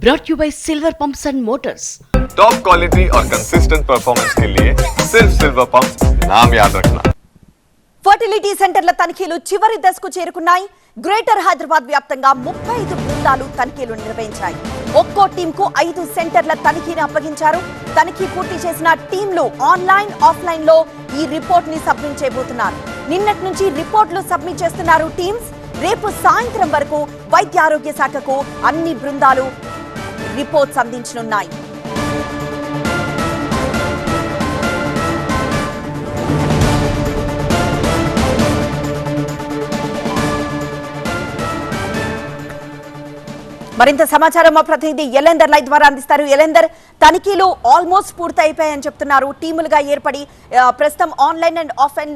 brought you by Silver Pumps and Motors. Top quality और consistent performance के लिए सिर्फ सिल्वर पंप नाम याद रखना ఫర్టిలిటీ సెంటర్ల తనిఖీలు చివరి దశకు చేరుకున్నాయి గ్రేటర్ హైదరాబాద్ వ్యాప్తంగా ముప్పై ఐదు బృందాలు తనిఖీలు నిర్వహించాయి ఒక్కో టీంకు ఐదు సెంటర్ల తనిఖీని అప్పగించారు తనిఖీ పూర్తి చేసిన టీంలు ఆన్లైన్ ఆఫ్లైన్ లో ఈ రిపోర్ట్ ని సబ్మిట్ చేయబోతున్నారు నిన్నటి నుంచి రిపోర్ట్లు సబ్మిట్ చేస్తున్నారు టీమ్స్ రేపు సాయంత్రం వరకు వైద్య ఆరోగ్య శాఖకు అన్ని బృందాలు రిపోర్ట్స్ అందించనున్నాయి. మరింత సమాచారం మా ప్రతినిధి ఎలెందర్ లైవ్ ద్వారా అందిస్తారు. ఎలెందర్ తనిఖీలు ఆల్మోస్ట్ పూర్తయిపోయాయని చెప్తున్నారు. టీములుగా ఏర్పడి ప్రస్తుతం ఆన్లైన్ అండ్ ఆఫ్లైన్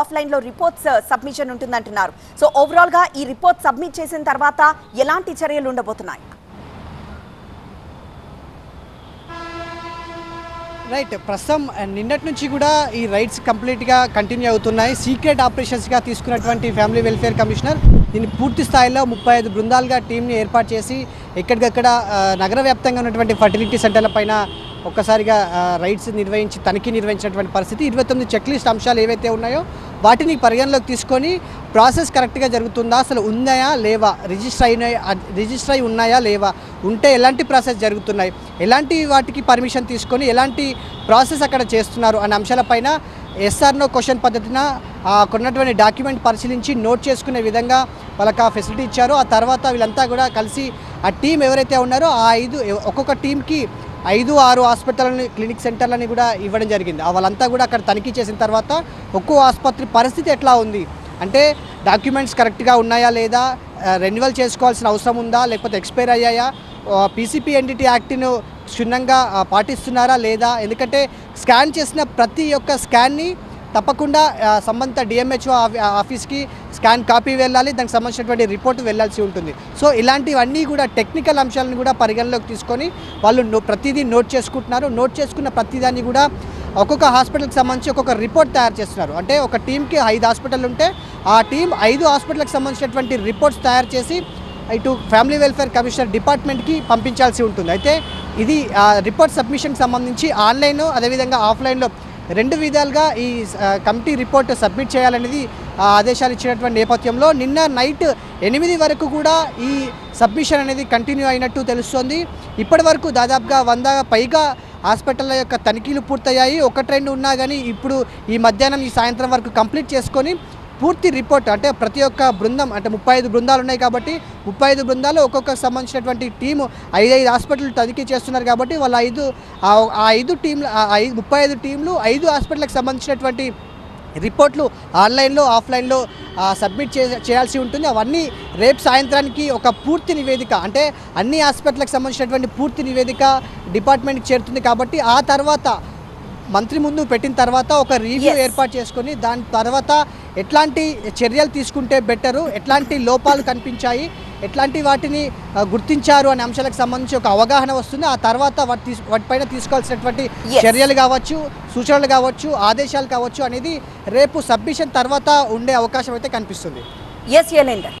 ఆఫ్లైన్లో రిపోర్ట్స్ సబ్మిషన్ ఉంటుందంటున్నారు. సో ఓవరాల్గా ఈ రిపోర్ట్ సబ్మిట్ చేసిన తర్వాత ఎలాంటి చర్యలు ఉండబోతున్నాయి? రైట్ ప్రస్తుతం నిన్నటి నుంచి కూడా ఈ రైట్స్ కంప్లీట్గా కంటిన్యూ అవుతున్నాయి. సీక్రెట్ ఆపరేషన్స్గా తీసుకున్నటువంటి ఫ్యామిలీ వెల్ఫేర్ కమిషనర్ దీన్ని పూర్తి స్థాయిలో ముప్పై ఐదు బృందాలుగా టీంని ఏర్పాటు చేసి ఎక్కడికక్కడ నగర వ్యాప్తంగా ఉన్నటువంటి ఫర్టిలిటీ సెంటర్ల పైన ఒక్కసారిగా రైడ్స్ రైట్స్ నిర్వహించి తనిఖీ నిర్వహించినటువంటి పరిస్థితి. ఇరవై తొమ్మిది చెక్ లిస్ట్ అంశాలు ఏవైతే ఉన్నాయో వాటిని పరిగణలోకి తీసుకొని ప్రాసెస్ కరెక్ట్గా జరుగుతుందా? అసలు ఉన్నాయా? లేవా? రిజిస్టర్ అయినాయా రిజిస్టర్ అయి ఉన్నాయా? లేవా? ఉంటే ఎలాంటి ప్రాసెస్ జరుగుతున్నాయి? ఎలాంటి వాటికి పర్మిషన్ తీసుకొని ఎలాంటి ప్రాసెస్ అక్కడ చేస్తున్నారు? అనే అంశాలపైన ఎస్ఆర్నో క్వశ్చన్ పద్ధతిన కొన్నటువంటి డాక్యుమెంట్ పరిశీలించి నోట్ చేసుకునే విధంగా వాళ్ళకి ఆ ఫెసిలిటీ ఇచ్చారు. ఆ తర్వాత వీళ్ళంతా కూడా కలిసి ఆ టీం ఎవరైతే ఉన్నారో ఆ ఐదు ఒక్కొక్క టీంకి ఐదు ఆరు హాస్పిటల్ని క్లినిక్ సెంటర్లని కూడా ఇవ్వడం జరిగింది. వాళ్ళంతా కూడా అక్కడ తనిఖీ చేసిన తర్వాత ఒక్కో ఆసుపత్రి పరిస్థితి ఎట్లా ఉంది? అంటే డాక్యుమెంట్స్ కరెక్ట్గా ఉన్నాయా లేదా రెన్యువల్ చేసుకోవాల్సిన అవసరం ఉందా లేకపోతే ఎక్స్పైర్ అయ్యాయా పీసీపీ ఎన్డిటీ యాక్ట్ను క్షుణ్ణంగా పాటిస్తున్నారా లేదా ఎందుకంటే స్కాన్ చేసిన ప్రతి ఒక్క స్కాన్ని తప్పకుండా సంబంధిత డిఎంహెచ్ఓ ఆఫీస్కి స్కాన్ కాపీ వెళ్ళాలి దానికి సంబంధించినటువంటి రిపోర్ట్ వెళ్ళాల్సి ఉంటుంది. సో ఇలాంటివన్నీ కూడా టెక్నికల్ అంశాలను కూడా పరిగణలోకి తీసుకొని వాళ్ళు నో- ప్రతిదీ నోట్ చేసుకుంటున్నారు. నోట్ చేసుకున్న ప్రతిదాన్ని కూడా ఒక్కొక్క హాస్పిటల్కి సంబంధించి ఒక్కొక్క రిపోర్ట్ తయారు చేస్తున్నారు. అంటే ఒక టీంకి ఐదు హాస్పిటల్ ఉంటే ఆ టీం ఐదు హాస్పిటల్కి సంబంధించినటువంటి రిపోర్ట్స్ తయారు చేసి ఇటు ఫ్యామిలీ వెల్ఫేర్ కమిషనర్ డిపార్ట్మెంట్కి పంపించాల్సి ఉంటుంది. అయితే ఇది ఆ, రిపోర్ట్ సబ్మిషన్కి సంబంధించి ఆన్లైన్ అదేవిధంగా ఆఫ్లైన్లో రెండు విధాలుగా ఈ కమిటీ రిపోర్ట్ సబ్మిట్ చేయాలనేది ఆ, ఆదేశాలు ఇచ్చినటువంటి నేపథ్యంలో నిన్న నైట్ ఎనిమిది వరకు కూడా ఈ సబ్మిషన్ అనేది కంటిన్యూ అయినట్టు తెలుస్తోంది. ఇప్పటి వరకు దాదాపుగా వంద పైగా హాస్పిటల్ యొక్క తనిఖీలు పూర్తయ్యాయి. ఒకటి రెండు ఉన్నా కానీ ఇప్పుడు ఈ మధ్యాహ్నం ఈ సాయంత్రం వరకు కంప్లీట్ చేసుకొని పూర్తి రిపోర్ట్ అంటే ప్రతి ఒక్క బృందం అంటే ముప్పై ఐదు బృందాలు ఉన్నాయి కాబట్టి ముప్పై ఐదు బృందాలు ఒక్కొక్క సంబంధించినటువంటి టీము ఐదు ఐదు హాస్పిటల్ తనిఖీ చేస్తున్నారు కాబట్టి వాళ్ళ ఐదు ఆ ఐదు టీంలు ఐదు ముప్పై ఐదు టీంలు ఐదు హాస్పిటల్కి సంబంధించినటువంటి రిపోర్ట్లు ఆన్లైన్లో ఆఫ్లైన్లో సబ్మిట్ చే చేయాల్సి ఉంటుంది అవన్నీ రేపు సాయంత్రానికి ఒక పూర్తి నివేదిక అంటే అన్ని హాస్పిటల్కి సంబంధించినటువంటి పూర్తి నివేదిక డిపార్ట్మెంట్కి చేరుతుంది కాబట్టి ఆ తర్వాత మంత్రి ముందు పెట్టిన తర్వాత ఒక రివ్యూ. ఏర్పాటు చేసుకొని దాని తర్వాత ఎట్లాంటి చర్యలు తీసుకుంటే బెటరు ఎట్లాంటి లోపాలు కనిపించాయి ఎట్లాంటి వాటిని గుర్తించారు అనే అంశాలకు సంబంధించి ఒక అవగాహన వస్తుంది. ఆ తర్వాత వాటి వాటిపైన తీసుకోవాల్సినటువంటి. చర్యలు కావచ్చు సూచనలు కావచ్చు ఆదేశాలు కావచ్చు అనేది రేపు సబ్మిషన్ తర్వాత ఉండే అవకాశం అయితే కనిపిస్తుంది. ఎస్ ఎలెందర్